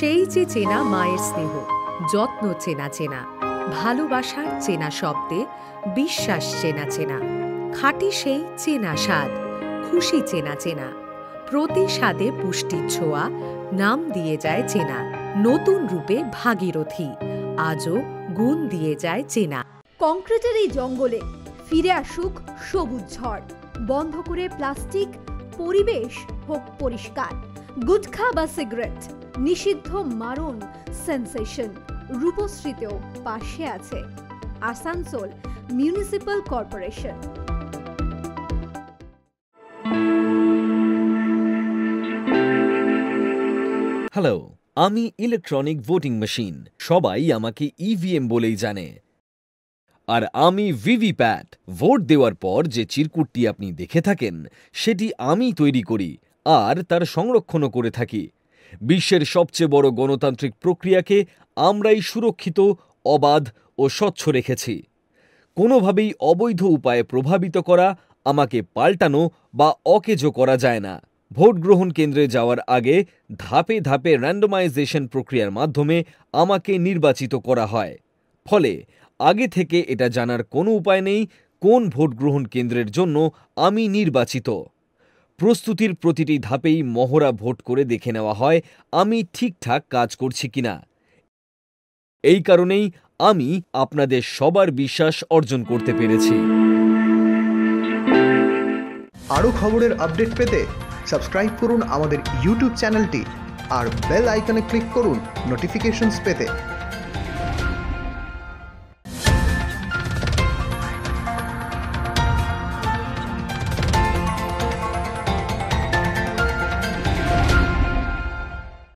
সেই যে চেনা মায়ের স্নেহ, যত্ন চেনা চেনা, ভালোবাসার চেনা শব্দে বিশ্বাস চেনা চেনা, খাঁটি সেই চেনা স্বাদ, খুশি চেনা চেনা প্রতি স্বাদে পুষ্টির ছোঁয়া, নাম দিয়ে যায় চেনা, নতুন রূপে ভাগীরথী, আজও গুণ দিয়ে যায় চেনা। কংক্রিটের এই জঙ্গলে ফিরে আসুক সবুজ ঝড়, বন্ধ করে প্লাস্টিক পরিবেশ হোক পরিষ্কার। গুটখা বা সিগারেট, নিষিদ্ধ মারণ, সেন্সেশন, রূপশ্রীতেও পাশে আছে। Asansol municipal corporation. হ্যালো আমি ইলেকট্রনিক ভোটিং মেশিন। সবাই আমাকে ইভিএম বলেই জানে। আর আমি ভিভিপ্যাট। ভোট দেওয়ার পর যে চিরকুটটি আপনি দেখে থাকেন, সেটি আমি তৈরি করি আর তার সংরক্ষণও করে থাকি। বিশ্বের সবচেয়ে বড় গণতান্ত্রিক প্রক্রিয়াকে আমরাই সুরক্ষিত, অবাধ ও স্বচ্ছ রেখেছি। কোনোভাবেই অবৈধ উপায়ে প্রভাবিত করা, আমাকে পাল্টানো বা অকেজো করা যায় না। ভোট গ্রহণ কেন্দ্রে যাওয়ার আগে ধাপে ধাপে র্যান্ডমাইজেশন প্রক্রিয়ার মাধ্যমে আমাকে নির্বাচিত করা হয়। ফলে আগে থেকে এটা জানার কোনো উপায় নেই কোন ভোট গ্রহণ কেন্দ্রের জন্য আমি নির্বাচিত। প্রস্তুতির প্রতিটি ধাপেই মহড়া ভোট করে দেখে নেওয়া হয় আমি ঠিকঠাক কাজ করছি কিনা। এই কারণেই আমি আপনাদের সবার বিশ্বাস অর্জন করতে পেরেছি। আরও খবরের আপডেট পেতে সাবস্ক্রাইব করুন আমাদের ইউটিউব চ্যানেলটি আর বেল আইকনে ক্লিক করুন নোটিফিকেশনস পেতে।